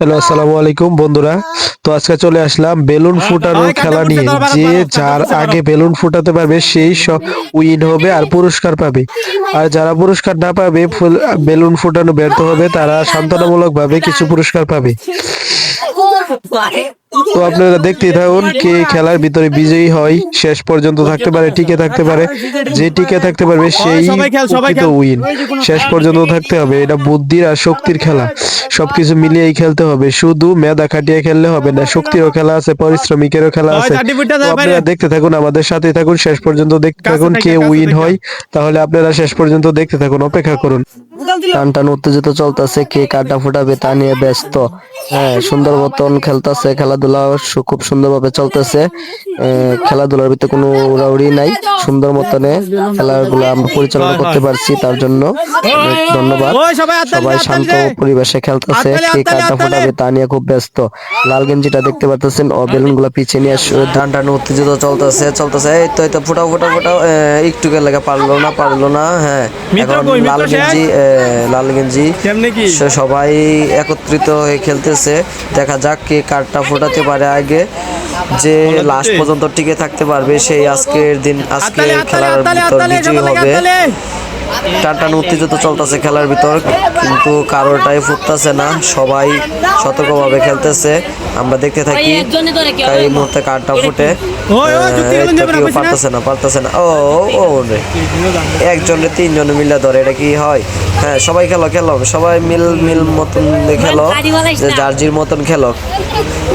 Hello আসসালামু আলাইকুম বন্ধুরা। তো আজকে চলে আসলাম বেলুন ফুটানোর খেলা নিয়ে। যে যার আগে বেলুন ফুটাতে পারবে সেই সব উইন হবে আর পুরস্কার পাবে। আর যারা পুরস্কার না পাবে ফুল- বেলুন ফুটানো ব্যর্থ হবে তারা সান্ত্বনামূলকভাবে কিছু পুরস্কার পাবে। তো আপনারা দেখতেই থাকুন কে খেলার ভিতরে বিজয়ী হয়। শেষ পর্যন্ত থাকতে পারে টিকে থাকতে পারে। যে টিকে থাকতে পারবে সেই। উইন। শেষ পর্যন্ত থাকতে হবে এটা বুদ্ধির আর শক্তির খেলা। সবকিছু মিলিয়েই খেলতে হবে শুধু মেধা খাটিয়ে খেললে হবে না শক্তিরও খেলা আছে পরিশ্রমিকেরও খেলা আছে। তো আপনারা দেখতে থাকুন আমাদের সাথেই থাকুন শেষ পর্যন্ত দেখতে থাকুন কে উইন হয়। তাহলে আপনারা শেষ পর্যন্ত দেখতে থাকুন অপেক্ষা করুন। টান টান উত্তেজিত চলতেছে কে কাটা ফুটাবে তা নিয়ে ব্যস্ত। হ্যাঁ সুন্দর মতন খেলতেছে খেলাধুলা সু- খুব সুন্দরভাবে চলতেছে। খেলাধুলার ভিতরে কোনো উড়াউড়ি নাই। সুন্দর মতনে খেলাগুলো আমরা পরিচালনা করতে পারছি তার জন্য। ধন্যবাদ। সবাই শান্ত পরিবেশে খেলতেছে কে কাটা ফুটাবে তা নিয়ে খুব ব্যস্ত। লাল গেঞ্জিটা দেখতে পারতেছেন ও বেলুনগুলা পিছিয়ে নিয়ে টান টান উত্তেজিত চলতেছে চলতেছে। এই তো এই তো ফুটাও ফুটাও ফুটাও। একটু গেলে পারল না পারল না হ্যাঁ। এখন লাল গেঞ্জি লাল গেঞ্জি সবাই একত্রিত হয়ে খেলতেছে। দেখা যাক কে কার্ডটা ফোটাতে পারে আগে। যে লাস্ট পর্যন্ত টিকে থাকতে পারবে সেই আজকের দিন আজকে খেলার ভিতর বিজয়ী হবে। হাততালি। টান টান উত্তেজিত চলতেছে খেলার ভিতর কিন্তু কারোটাই ফুটতেছে না সবাই সতর্কভাবে খেলতেছে। আমরা দেখতে থাকি এই মুহূর্তে কার্ডটা ফুটে। কেউ পারতেছে না পারতেছে না। ও ও রে একজনে তিনজনে মিলে ধরে এটা কি হয়? হ্যাঁ সবাই খেলো খেলো সবাই মিল মিল মতন খেলো যে জার্জির মতন খেলো।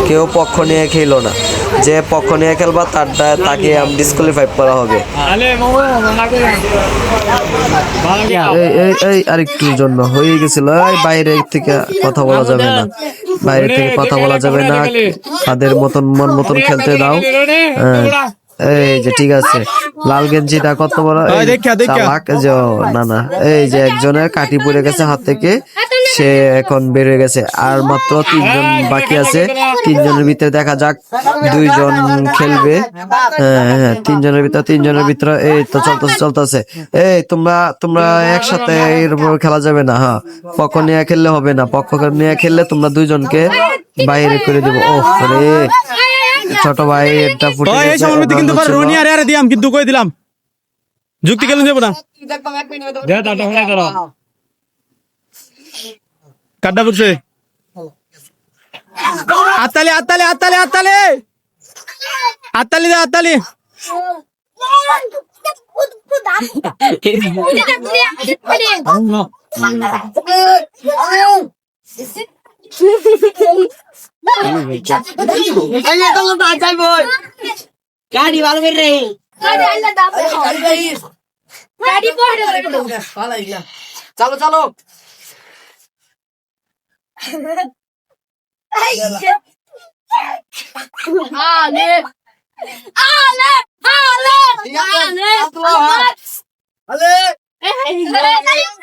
কেউ পক্ষ নিয়ে খেলো না। যে পক্ষ নিয়ে খেলবা তার তাকে ডিসকোয়ালিফাই করা হবে। এই এই এই আরেকটুর জন্য। হয়ে গেছিল বাইরে থেকে কথা বলা যাবে না। বাইরে থেকে কথা বলা যাবে না। তাদের মতন মন মতন খেলতে দাও। হ্যাঁ, এই যে ঠিক আছে। লাল গেঞ্জিটা কত বড়? এই দেখা, দেখা। চালাক যে না না। এই যে একজনের কাটি পড়ে গেছে হাত থেকে। সে এখন বের হয়ে গেছে। আর মাত্র তিনজন বাকি আছে। তিনজনের ভিতরে দেখা যাক দুইজন খেলবে। হ্যাঁ হ্যাঁ তিনজনের ভিতরে তিনজনের ভিতরে এই তো চলতেছে চলতেছে। এই তোমরা তোমরা একসাথে এরকম খেলা যাবে না হ্যাঁ। পক্ষ নিয়ে খেললে হবে না। পক্ষ নিয়ে খেললে তোমরা দুইজনকে বাইরে করে দেবো। ও রে। ছোট ভাই এটা ফুটে এই গেছে, সময় মধ্যে কিন্তু ছিল। রনি আরে আরে দিয়াম কিন্তু কই দিলাম যুক্তি কেন দেবো না কাড্ডা পড়ছে আত্তালি আত্তালি আত্তালি আত্তালি আত্তালি দে আত্তালি গাড়ি ভালো করে রে চলো চলো ইফুড়ে আছি লে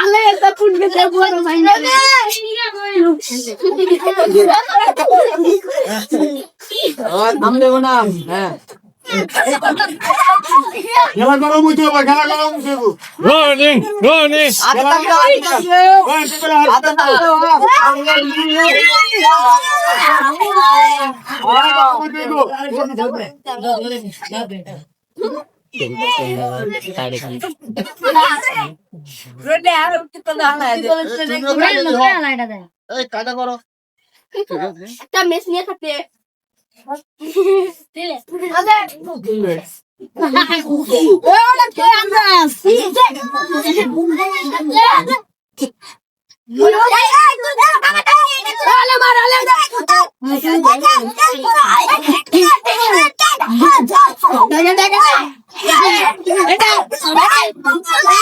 আলে একটা পুটকে বড় ভাই নাম দেবো না হ্যাঁ। খেলা গরম হইতে হবে খেলা গরম হইতে হবে রনি রনি ওই, সেগুলো দাও। একটা মেস নিয়ে থাকতে Ale!